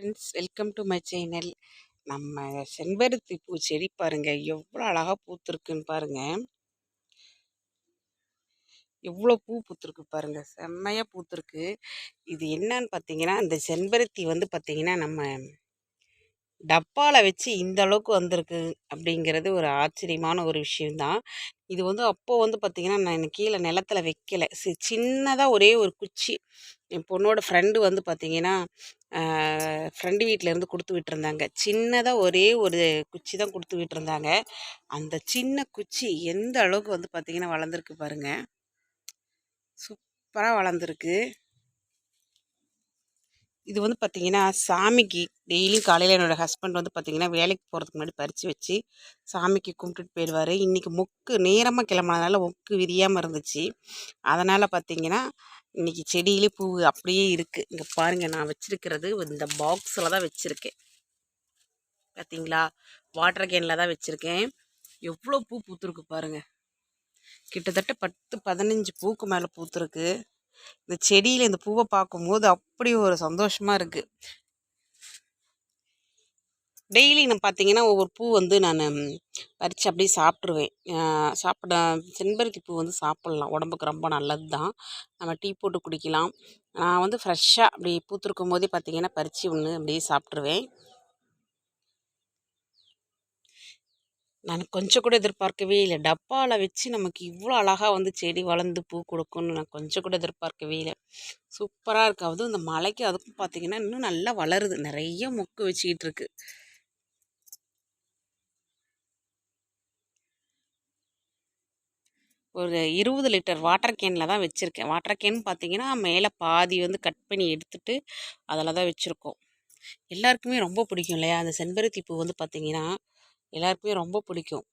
Friends welcome to my channel. நம்ம செம்பருத்தி பூ செடி பாருங்கள் எவ்வளோ அழகாக பூத்துருக்குன்னு பாருங்கள் எவ்வளோ பூ பூத்துருக்கு பாருங்கள் செம்மையாக பூத்திருக்கு. இது என்னன்னு பார்த்தீங்கன்னா இந்த செம்பருத்தி வந்து பார்த்திங்கன்னா நம்ம டப்பாவில் வச்சு இந்த அளவுக்கு வந்திருக்கு அப்படிங்கிறது ஒரு ஆச்சரியமான ஒரு விஷயந்தான் இது வந்து அப்போது வந்து பார்த்திங்கன்னா நான் கீழே நிலத்துல வைக்கல. சி சின்னதாக ஒரே ஒரு குச்சி. என் பொண்ணோட ஃப்ரெண்டு வந்து பார்த்திங்கன்னா ஃப்ரெண்டு வீட்டிலேருந்து கொடுத்து விட்டுருந்தாங்க. சின்னதாக ஒரே ஒரு குச்சி தான் கொடுத்து விட்டுருந்தாங்க. அந்த சின்ன குச்சி எந்த அளவுக்கு வந்து பார்த்திங்கன்னா வளர்ந்துருக்கு பாருங்கள் சூப்பராக வளர்ந்துருக்கு. இது வந்து பார்த்திங்கன்னா சாமிக்கு டெய்லியும் காலையில் என்னோடய ஹஸ்பண்ட் வந்து பார்த்திங்கன்னா வேலைக்கு போகிறதுக்கு முன்னாடி பறித்து வச்சு சாமிக்கு கும்பிட்டுட்டு போயிடுவார். இன்றைக்கி மொக்கு நேரமாக கிளம்புனதுனால மொக்கு விரியாமல் இருந்துச்சு. அதனால் பார்த்திங்கன்னா இன்றைக்கி செடியிலே பூ அப்படியே இருக்குது இங்கே பாருங்கள் நான் வச்சுருக்கிறது இந்த பாக்ஸில் தான் வச்சுருக்கேன். பார்த்தீங்களா வாட்டர் கேனில் தான் வச்சுருக்கேன். எவ்வளோ பூ பூத்துருக்கு பாருங்கள் கிட்டத்தட்ட பத்து பதினஞ்சு பூக்கு மேலே பூத்துருக்கு. இந்த செடியில் இந்த பூவை பார்க்கும்போது அப்படி ஒரு சந்தோஷமாக இருக்குது டெய்லி நான் பார்த்தீங்கன்னா ஒவ்வொரு பூ வந்து நான் பறித்து அப்படியே சாப்பிட்ருவேன் சாப்பிட செம்பருத்தி பூ வந்து சாப்பிட்லாம். உடம்புக்கு ரொம்ப நல்லது தான் நம்ம டீ போட்டு குடிக்கலாம். நான் வந்து ஃப்ரெஷ்ஷாக அப்படி பூத்துருக்கும் போதே பார்த்தீங்கன்னா பறித்து ஒன்று அப்படியே சாப்பிட்ருவேன் நான் கொஞ்சம் கூட எதிர்பார்க்கவே இல்லை. டப்பாவில் வச்சு நமக்கு இவ்வளோ அழகாக வந்து செடி வளர்ந்து பூ கொடுக்கும்னு நான் கொஞ்சம் கூட எதிர்பார்க்கவே இல்லை. சூப்பராக இருக்குது அதுவும் இந்த மலைக்கு அதுக்கும் பார்த்திங்கன்னா இன்னும் நல்லா வளருது. நிறைய மொக்கு வச்சுக்கிட்டு இருக்கு. ஒரு இருபது லிட்டர் வாட்டர் கேனில் தான் வச்சுருக்கேன். வாட்டர் கேன் பார்த்தீங்கன்னா மேலே பாதி வந்து கட் பண்ணி எடுத்துட்டு அதில் தான் வச்சுருக்கோம். எல்லாருக்குமே ரொம்ப பிடிக்கும் இல்லையா? அந்த செம்பருத்தி பூ வந்து பார்த்திங்கன்னா எல்லாருக்குமே ரொம்ப பிடிக்கும்.